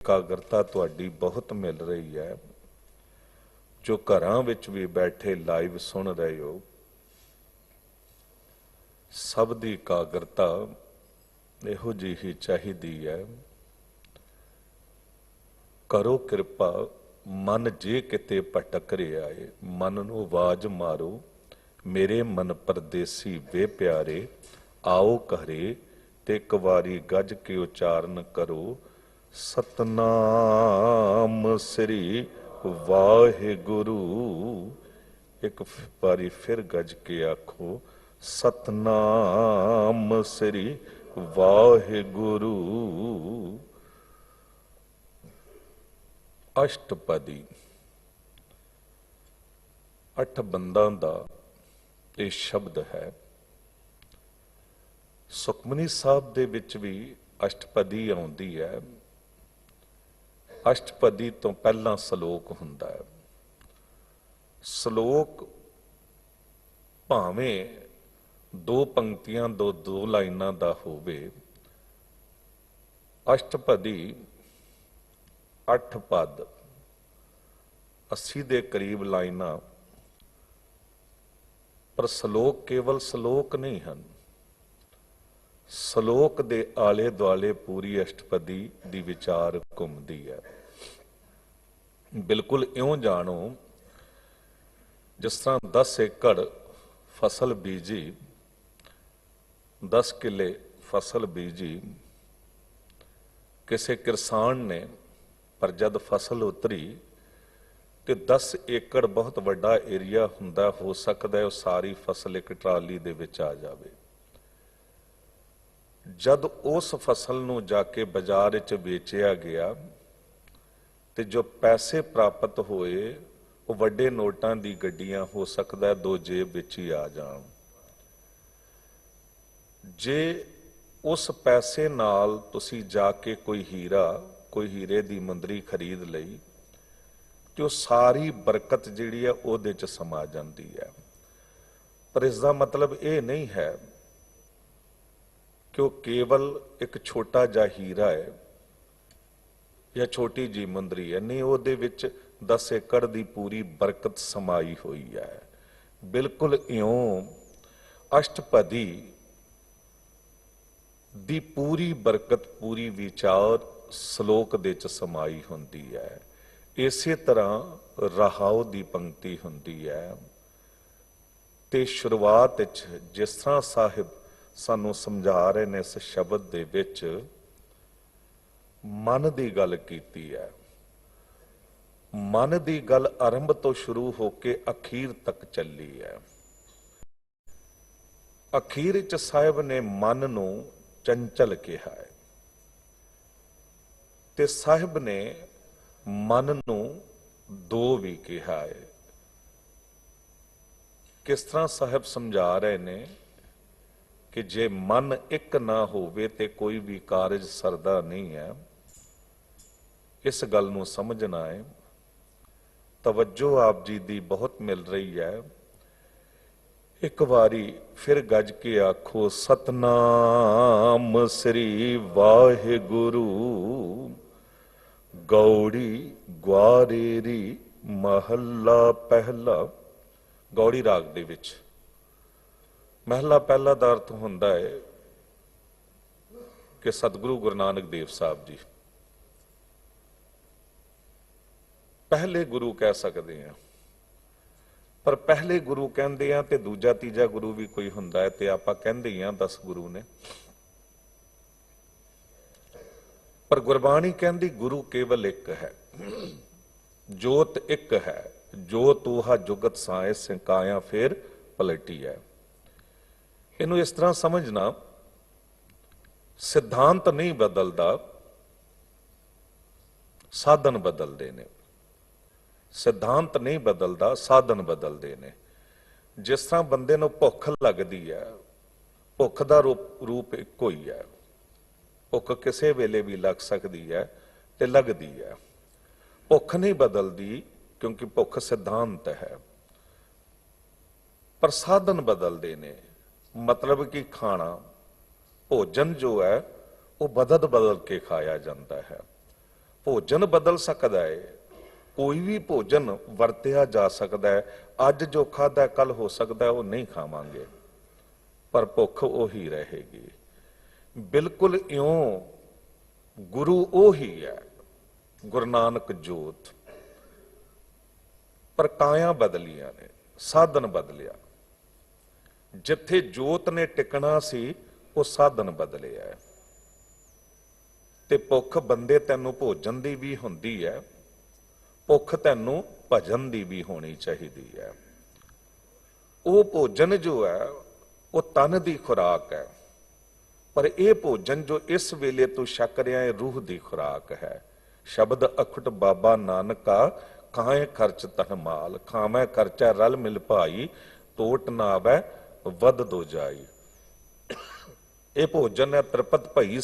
ਇਕਾਗਰਤਾ ਤੁਹਾਡੀ ਬਹੁਤ ਮਿਲ ਰਹੀ ਹੈ। ਜੋ ਘਰਾਂ ਵਿੱਚ ਵੀ ਬੈਠੇ ਲਾਈਵ ਸੁਣ ਰਹੇ ਹੋ, ਸਭ ਦੀ ਇਕਾਗਰਤਾ ਇਹੋ ਜਿਹੀ ਹੀ ਚਾਹੀਦੀ ਹੈ। ਕਰੋ ਕਿਰਪਾ, ਮਨ ਜੇ ਕਿਤੇ ਭਟਕ ਰਿਹਾ ਏ, ਮਨ ਨੂੰ ਆਵਾਜ਼ ਮਾਰੋ, ਮੇਰੇ ਮਨ ਪਰਦੇਸੀ ਵੇ ਪਿਆਰੇ, ਆਓ ਘਰੇ ਤੇ ਇੱਕ ਵਾਰੀ ਗੱਜ ਕੇ ਉਚਾਰਨ ਕਰੋ। ਸਤਨਾਮ ਸ੍ਰੀ ਵਾਹਿਗੁਰੂ। ਇੱਕ ਵਾਰੀ ਫਿਰ ਗੱਜ ਕੇ ਆਖੋ, ਸਤਨਾਮ ਸ੍ਰੀ ਵਾਹਿਗੁਰੂ। ਅਸ਼ਟਪਦੀ। ਅੱਠ ਬੰਦਾਂ ਦਾ ਇਹ ਸ਼ਬਦ ਹੈ। ਸੁਖਮਨੀ ਸਾਹਿਬ ਦੇ ਵਿੱਚ ਵੀ ਅਸ਼ਟਪਦੀ ਆਉਂਦੀ ਹੈ। ਅਸ਼ਟਪਦੀ ਤੋਂ ਪਹਿਲਾਂ ਸ਼ਲੋਕ ਹੁੰਦਾ ਹੈ। ਸ਼ਲੋਕ ਭਾਵੇਂ ਦੋ ਪੰਕਤੀਆਂ ਦੋ ਦੋ ਲਾਈਨਾਂ ਦਾ ਹੋਵੇ, ਅਸ਼ਟਪਦੀ ਅੱਠ ਪਦ 80 ਦੇ ਕਰੀਬ ਲਾਈਨਾਂ, ਪਰ ਸ਼ਲੋਕ ਕੇਵਲ ਸ਼ਲੋਕ ਨਹੀਂ ਹਨ। ਸ਼ਲੋਕ ਦੇ ਆਲੇ ਦੁਆਲੇ ਪੂਰੀ ਅਸ਼ਟਪਦੀ ਦੀ ਵਿਚਾਰ ਘੁੰਮਦੀ ਹੈ। ਬਿਲਕੁਲ ਇਉਂ ਜਾਣੋ, ਜਿਸ ਤਰ੍ਹਾਂ 10 ਏਕੜ ਫਸਲ ਬੀਜੀ 10 ਕਿੱਲੇ ਫਸਲ ਬੀਜੀ, ਕਿਸੇ ਕਿਸਾਨ ਨੇ ਪਰ ਜਦ ਫਸਲ ਉਤਰੀ ਤੇ 10 ਏਕੜ ਬਹੁਤ ਵੱਡਾ ਏਰੀਆ ਹੁੰਦਾ, ਹੋ ਸਕਦਾ ਹੈ ਉਹ ਸਾਰੀ ਫਸਲ ਇੱਕ ਟਰਾਲੀ ਦੇ ਵਿੱਚ ਆ ਜਾਵੇ। ਜਦ ਉਸ ਫਸਲ ਨੂੰ ਜਾ ਕੇ ਬਾਜ਼ਾਰ ਵਿੱਚ ਵੇਚਿਆ ਗਿਆ ਤੇ ਜੋ ਪੈਸੇ ਪ੍ਰਾਪਤ ਹੋਏ, ਉਹ ਵੱਡੇ ਨੋਟਾਂ ਦੀ ਗੱਡੀਆਂ ਹੋ ਸਕਦਾ ਦੋ ਜੇਬ ਵਿੱਚ ਹੀ ਆ ਜਾਣ। ਜੇ ਉਸ ਪੈਸੇ ਨਾਲ ਤੁਸੀਂ ਜਾ ਕੇ ਕੋਈ ਹੀਰਾ, ਕੋਈ ਹੀਰੇ ਦੀ ਮੰਦਰੀ ਖਰੀਦ ਲਈ, ਤੇ ਉਹ ਸਾਰੀ ਬਰਕਤ ਜਿਹੜੀ ਹੈ, ਉਹਦੇ ਚ ਸਮਾ ਜਾਂਦੀ ਹੈ। ਪਰ ਇਸ ਦਾ ਮਤਲਬ ਇਹ ਨਹੀਂ ਹੈ ਕਿ ਉਹ ਕੇਵਲ ਇੱਕ ਛੋਟਾ ਜਿਹਾ ਹੀਰਾ ਹੈ ਜਾਂ ਛੋਟੀ ਜੀ ਮੁੰਦਰੀ ਹੈ, ਨਹੀਂ, ਉਹਦੇ ਵਿੱਚ 10 ਏਕੜ ਦੀ ਪੂਰੀ ਬਰਕਤ ਸਮਾਈ ਹੋਈ ਹੈ। ਬਿਲਕੁਲ ਇਉਂ ਅਸ਼ਟਪਦੀ ਦੀ ਪੂਰੀ ਬਰਕਤ, ਪੂਰੀ ਵਿਚਾਰ ਸ਼ਲੋਕ ਦੇ ਚ ਸਮਾਈ ਹੁੰਦੀ ਹੈ। ਇਸੇ ਤਰ੍ਹਾਂ ਰਹਾਉ ਦੀ ਪੰਕਤੀ ਹੁੰਦੀ ਹੈ। ਤੇ ਸ਼ੁਰੂਆਤ ਵਿੱਚ ਜਿਸ ਤਰ੍ਹਾਂ ਸਾਹਿਬ ਸਾਨੂੰ ਸਮਝਾ ਰਹੇ ਨੇ ਇਸ ਸ਼ਬਦ ਦੇ ਵਿੱਚ ਮਨ ਦੀ ਗੱਲ ਕੀਤੀ ਹੈ। ਮਨ ਦੀ ਗੱਲ ਆਰੰਭ ਤੋਂ ਸ਼ੁਰੂ ਹੋ ਕੇ ਅਖੀਰ ਤੱਕ ਚੱਲੀ ਹੈ। ਅਖੀਰ ਵਿੱਚ ਸਾਹਿਬ ਨੇ ਮਨ ਨੂੰ ਚੰਚਲ ਕਿਹਾ ਹੈ। ਤੇ ਸਾਹਿਬ ਨੇ ਮਨ ਨੂੰ ਦੋ ਵੀ ਕਿਹਾ ਹੈ। ਕਿਸ ਤਰ੍ਹਾਂ ਸਾਹਿਬ ਸਮਝਾ ਰਹੇ ਨੇ ਕਿ ਜੇ ਮਨ ਇੱਕ ਨਾ ਹੋਵੇ ਤੇ ਕੋਈ ਵੀ ਕਾਰਜ ਸਰਦਾ ਨਹੀਂ ਹੈ ਇਸ ਗੱਲ ਨੂੰ ਸਮਝਣਾ ਹੈ, ਤਵੱਜੋ ਆਪ ਜੀ ਦੀ ਬਹੁਤ ਮਿਲ ਰਹੀ ਹੈ। ਇੱਕ ਵਾਰੀ ਫਿਰ ਗੱਜ ਕੇ ਆਖੋ, ਸਤਨਾਮ ਸ੍ਰੀ ਵਾਹਿਗੁਰੂ, ਗੌੜੀ ਗਵਾਰੇਰੀ ਮਹੱਲਾ ਪਹਿਲਾ, ਗੌੜੀ ਰਾਗ ਦੇ ਵਿੱਚ। ਮਹੱਲਾ ਪਹਿਲਾ ਦਾ ਅਰਥ ਹੁੰਦਾ ਹੈ ਕਿ ਸਤਿਗੁਰੂ ਗੁਰੂ ਨਾਨਕ ਦੇਵ ਸਾਹਿਬ ਜੀ। ਪਹਿਲੇ ਗੁਰੂ ਕਹਿ ਸਕਦੇ ਆ ਪਰ ਪਹਿਲੇ ਗੁਰੂ ਕਹਿੰਦੇ ਆ ਤੇ ਦੂਜਾ ਤੀਜਾ ਗੁਰੂ ਵੀ ਕੋਈ ਹੁੰਦਾ ਹੈ ਤੇ ਆਪਾਂ ਕਹਿੰਦੇ ਹੀ ਆ 10 ਗੁਰੂ ਨੇ। ਪਰ ਗੁਰਬਾਣੀ ਕਹਿੰਦੀ ਗੁਰੂ ਕੇਵਲ ਇੱਕ ਹੈ। ਜੋਤ ਇੱਕ ਹੈ। ਜੋ ਤੂਹਾ ਜੁਗਤ ਸਾਏ ਸਿੰਕਾਇਆ ਫੇਰ ਪਲਟੀ ਹੈ। ਇਹਨੂੰ ਇਸ ਤਰ੍ਹਾਂ ਸਮਝਣਾ, ਸਿਧਾਂਤ ਨਹੀਂ ਬਦਲਦਾ, ਸਾਧਨ ਬਦਲਦੇ ਨੇ। ਸਿਧਾਂਤ ਨਹੀਂ ਬਦਲਦਾ, ਸਾਧਨ ਬਦਲਦੇ ਨੇ। ਜਿਸ ਤਰ੍ਹਾਂ ਬੰਦੇ ਨੂੰ ਭੁੱਖ ਲੱਗਦੀ ਹੈ, ਭੁੱਖ ਦਾ ਰੂਪ ਰੂਪ ਇੱਕੋ ਹੀ ਹੈ। ਭੁੱਖ ਕਿਸੇ ਵੇਲੇ ਵੀ ਲੱਗ ਸਕਦੀ ਹੈ ਤੇ ਲੱਗਦੀ ਹੈ। ਭੁੱਖ ਨਹੀਂ ਬਦਲਦੀ ਕਿਉਂਕਿ ਭੁੱਖ ਸਿਧਾਂਤ ਹੈ। ਪਰ ਸਾਧਨ ਬਦਲਦੇ ਨੇ। ਮਤਲਬ ਕਿ ਖਾਣਾ, ਭੋਜਨ ਜੋ ਹੈ, ਉਹ ਬਦਲ ਬਦਲ ਕੇ ਖਾਇਆ ਜਾਂਦਾ ਹੈ। ਭੋਜਨ ਬਦਲ ਸਕਦਾ ਹੈ। ਕੋਈ ਵੀ ਭੋਜਨ ਵਰਤਿਆ ਜਾ ਸਕਦਾ ਹੈ, ਅੱਜ ਜੋ ਖਾਦਾ ਕੱਲ ਹੋ ਸਕਦਾ ਉਹ ਨਹੀਂ ਖਾਵਾਂਗੇ। ਪਰ ਭੁੱਖ ਉਹੀ ਰਹੇਗੀ। ਬਿਲਕੁਲ ਇਉਂ ਗੁਰੂ ਉਹੀ ਹੈ, ਗੁਰੂ ਨਾਨਕ ਜੋਤ। ਪਰ ਕਾਇਆ ਬਦਲੀਆਂ ਨੇ, ਸਾਧਨ ਬਦਲਿਆ। ਜਿੱਥੇ ਜੋਤ ਨੇ ਟਿਕਣਾ ਸੀ, ਉਹ ਸਾਧਨ ਬਦਲਿਆ ਤੇ ਭੁੱਖ ਬੰਦੇ ਤੈਨੂੰ ਭੋਜਨ ਦੀ ਵੀ ਹੁੰਦੀ ਹੈ ਭੁੱਖ ਤੈਨੂੰ ਭਜਨ ਦੀ ਵੀ ਹੋਣੀ ਚਾਹੀਦੀ ਹੈ। ਉਹ ਭੋਜਨ ਜੋ ਹੈ, ਉਹ ਤਨ ਦੀ ਖੁਰਾਕ ਹੈ। ਪਰ ਇਹ ਭੋਜਨ ਜੋ ਇਸ ਵੇਲੇ ਤੂੰ ਛਕ ਰਿਹਾ ਹੈ, ਰੂਹ ਦੀ ਖੁਰਾਕ ਹੈ। ਸ਼ਬਦ ਅਖਟ ਬਾਬਾ ਨਾਨਕਾ ਕਾਹੇ ਖਰਚ ਤਨ ਮਾਲ, ਖਾਵੇਂ ਖਰਚਾ ਰਲ ਮਿਲ ਭਾਈ, ਤੋਟ ਨਾ ਆਵੈ ਵੱਧ ਦੋ ਜਾਈ। ਇਹ ਭੋਜਨ ਹੈ ਤ੍ਰਿਪਤ ਭਈ